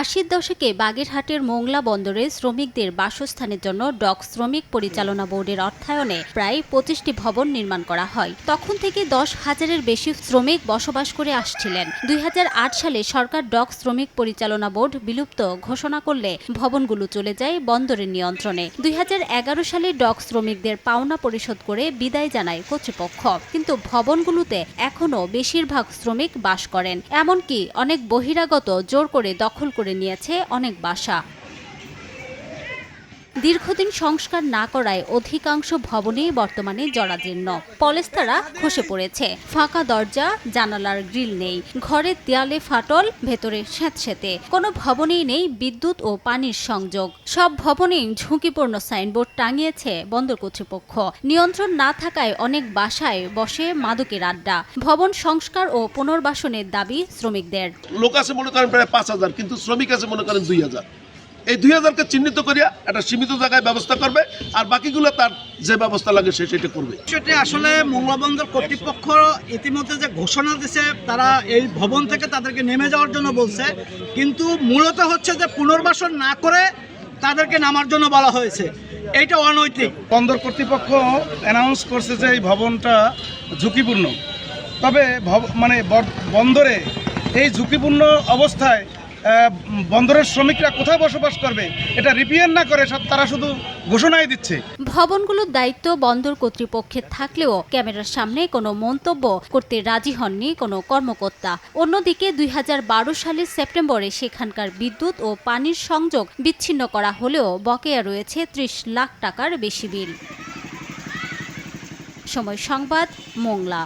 আশির দশকে বাগেরহাটের মোংলা বন্দরে শ্রমিকদের বাসস্থানের জন্য ডক শ্রমিক পরিচালনা বোর্ডের অর্থায়নে প্রায় পঁচিশটি ভবন নির্মাণ করা হয়। তখন থেকে দশ হাজারের বেশি শ্রমিক বসবাস করে আসছিলেন। দুই হাজার আট সালে সরকার ডক শ্রমিক পরিচালনা বোর্ড বিলুপ্ত ঘোষণা করলে ভবনগুলো চলে যায় বন্দরের নিয়ন্ত্রণে। দুই হাজার এগারো সালে ডক শ্রমিকদের পাওনা পরিশোধ করে বিদায় জানায় কর্তৃপক্ষ। কিন্তু ভবনগুলোতে এখনও বেশিরভাগ শ্রমিক বাস করেন। এমনকি অনেক বহিরাগত জোর করে দখল করে নিয়েছে অনেক বাসা। দীর্ঘদিন সংস্কার না করায় অধিকাংশ ভবনই বর্তমানে জরাজীর্ণ। পলেস্তারা খসে পড়েছে। ফাঁকা দরজা, জানালার গ্রিল নেই। ঘরের দেয়ালে ফাটল, ভেতরে স্যাঁতস্যাঁতে কোনো ভবনেই নেই বিদ্যুৎ ও পানির সংযোগ। সব ভবনেই ঝুঁকিপূর্ণ সাইনবোর্ড টাঙিয়েছে বন্দর কর্তৃপক্ষ। নিয়ন্ত্রণ না থাকায় অনেক বাসায় বসে মাদকের আড্ডা। ভবন সংস্কার ও পুনর্বাসনের দাবি শ্রমিকদের। লোক আছে মনে করেন প্রায় পাঁচ হাজার, কিন্তু শ্রমিক আছে মনে করেন দুই হাজার। এই দুই হাজারকে চিহ্নিত করিয়া একটা সীমিত জায়গায় ব্যবস্থা করবে আর বাকিগুলো তার যে ব্যবস্থা লাগে সে সেটা করবে। বিষয়টি আসলে মংলাবন্দর কর্তৃপক্ষ ইতিমধ্যে যে ঘোষণা দিছে তারা এই ভবন থেকে তাদেরকে নেমে যাওয়ার জন্য বলছে। কিন্তু মূলত হচ্ছে যে পুনর্বাসন না করে তাদেরকে নামার জন্য বলা হয়েছে। এইটা অনৈতিক। বন্দর কর্তৃপক্ষ অ্যানাউন্স করছে যে এই ভবনটা ঝুঁকিপূর্ণ। তবে ভব- মানে বন্দরে এই ঝুঁকিপূর্ণ অবস্থায় বন্দরের শ্রমিকরা কোথায় বসবাস করবে? এটা রিপিয়ার না করে সব তারা শুধু ঘোষণাই দিচ্ছে। ভবনগুলোর দায়িত্ব বন্দর কর্তৃপক্ষের থাকলেও ক্যামেরার সামনে কোনো মন্তব্য করতে রাজি হননি কোনো কর্মকর্তা। অন্যদিকে দুই হাজার বারো সালের সেপ্টেম্বরে সেখানকার বিদ্যুৎ ও পানির সংযোগ বিচ্ছিন্ন করা হলেও বকেয়া রয়েছে ত্রিশ লাখ টাকার বেশি বিল। সময় সংবাদ, মোংলা।